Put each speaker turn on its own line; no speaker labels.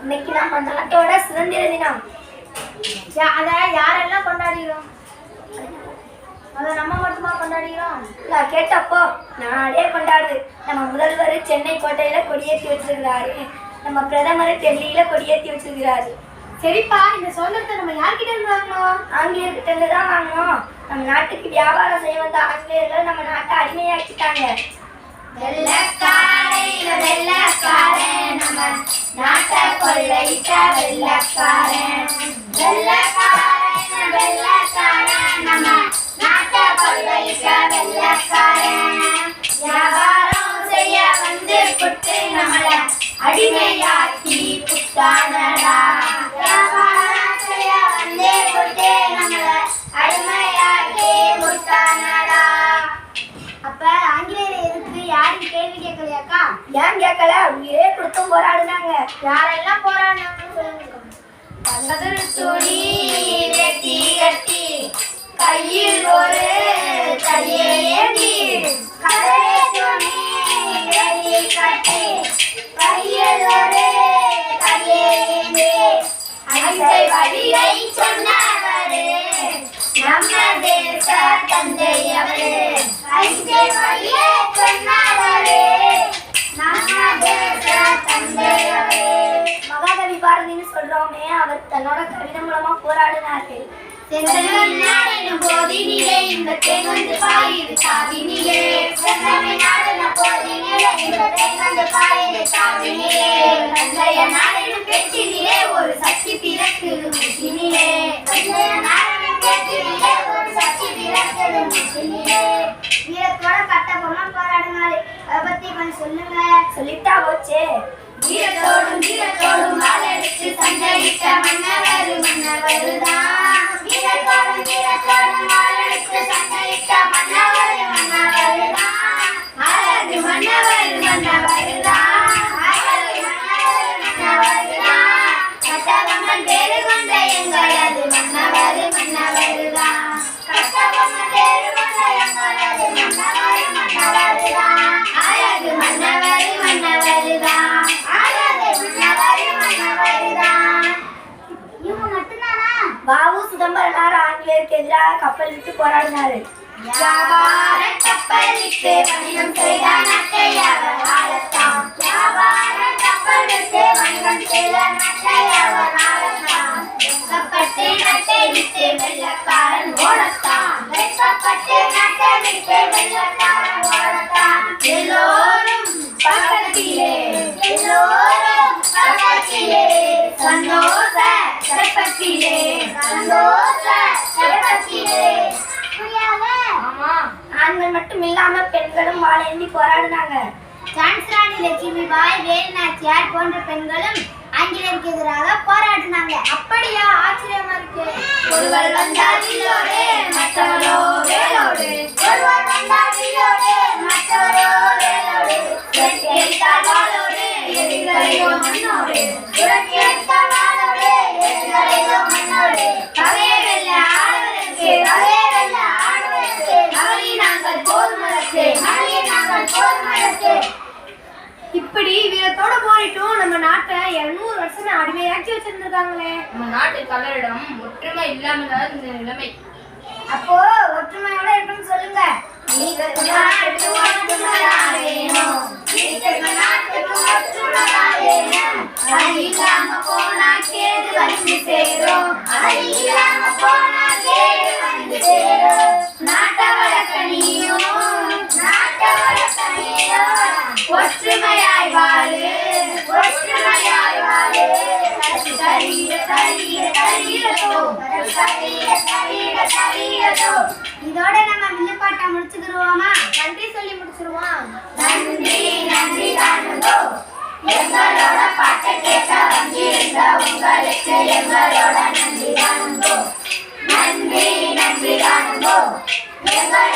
இன்னைக்கு நம்ம நாட்டோட சுதந்திர தினம்
அத யாரெல்லாம் கொண்டாடுகிறோம்? அத நம்ம மட்டுமா கொண்டாடுகிறோம்?
நான் கேட்டப்போ நாடே கொண்டாடுது. நம்ம முதல்வர் சென்னை கோட்டையில கொடியேற்றி வச்சிருக்கிறாரு. நம்ம பிரதமர் டெல்லியில கொடியேற்றி வச்சிருக்கிறாரு.
சரிப்பா இந்த சுதந்திரத்தை நம்ம யார்கிட்ட இருந்து வாங்கணும்
ஆங்கிலேயர்கிட்ட இருந்து தான் வாங்கணும் நம்ம நாட்டுக்கு வியாபாரம் செய்ய வந்த ஆங்கிலேயர்கள் நம்ம நாட்டை அடிமையாக்கிட்டாங்க.
வெள்ளக்காரன் வெள்ளக்காரன் வெள்ளக்காரன் வெள்ளக்காரன் நம்ம நாட்டை கொள்ளையிட்ட வெள்ளக்காரன் வியாபாரம் செய்ய வந்து புட்டு நம்மள அடிமையாக்கி புட்டானடா வியாபாரம் செய்ய வந்து புட்டு நம்மள அடிமையாக்கி புட்டானடா அப்ப ஆங்கிலேயர் எதிர்த்து யாரும் கேள்வி கேட்கலையாக்கா?
ஏன் கேட்கல? உயிரே கொடுத்தும் போராடுனாங்க.
யாரெல்லாம் போராடினாங்கன்னு சொல்லுங்க கதறு துணி வெட்டி கட்டி கையில் ஒரு கையை ஏந்தி கதறு துணி வெட்டி கட்டி கையில் ஒரு கையை ஏந்தி அகிம்சை வழியை
சொல்றோமே அவர் தன்னோட கவிதை மூலமா போராடினாரு
செந்தமிழ்நாடெனும் போதினிலே இன்பத்தை வந்து பாயுது காவினிலே செந்தமிழ்நாடெனும் போதினிலே இன்பத்தை வந்து பாயுது காவினிலே தந்தைய நாடெனும் பேச்சினிலே ஒரு சக்தி பிறக்குது முத்தினிலே தந்தைய நாடெனும் பேச்சினிலே ஒரு சக்தி பிறக்குது முத்தினிலே வீரத்தோட கட்டபொம்மா போராடினாரு அதை பத்தி கொஞ்சம் சொல்லுங்க.
சொல்லிட்டா போச்சே.
வீரத்தோடும் வீரத்தோடும்
பாபு சிதம்பரனார் ஆங்கிலேயருக்கு எதிராக கப்பல் விட்டு போராடினாரு.
வியாபார கப்பலுக்கு வணிகம் செய்த நாட்டை எல்லோரும் பக்கத்திலே எல்லோரும் பக்கத்திலே. சந்தோஷ சிறப்பத்திலே சந்தோஷ சிறப்பத்திலே ஆமா.
ஆண்கள் மட்டும் இல்லாம பெண்களும் வாழேந்தி போராடினாங்க.
சான்ஸ்ராணி லட்சுமி பாய் வேலுநாச்சியார் போன்ற பெண்களும் ஆங்கிலேயருக்கு எதிராக போராடினாங்க. அப்படியா? ஆச்சரியமா இருக்கு. ஒருவர் வந்தார் வில்லோடு மற்றவரோ வேலோடு.
வீரத்தோட போரிட்டும் நம்ம நாட்டை இருநூறு வருஷமே அடிமையாக்கி வச்சிருந்திருக்காங்களே.
நம்ம நாட்டு கலரிடம் ஒற்றுமை இல்லாமல் தான் இந்த நிலைமை.
அப்போ ஒற்றுமையோட இருக்குன்னு சொல்லுங்க. நீங்க நாட்டுக்கு ஒற்றுமையா வேணும் நீங்க நாட்டுக்கு ஒற்றுமையா வேணும் அது இல்லாம போனா கேடு வந்து சேரும். வில்லுப்பாட்டை முடிச்சுக்கிருவோமா
நன்றி சொல்லி முடிச்சிருவோம்
நன்றி நன்றி தானுங்கோ எங்களோட பாட்டை கேட்க வந்திருந்த உங்களுக்கு எங்களோட நன்றி தானுங்கோ நன்றி நன்றி தானுங்கோ எங்களோட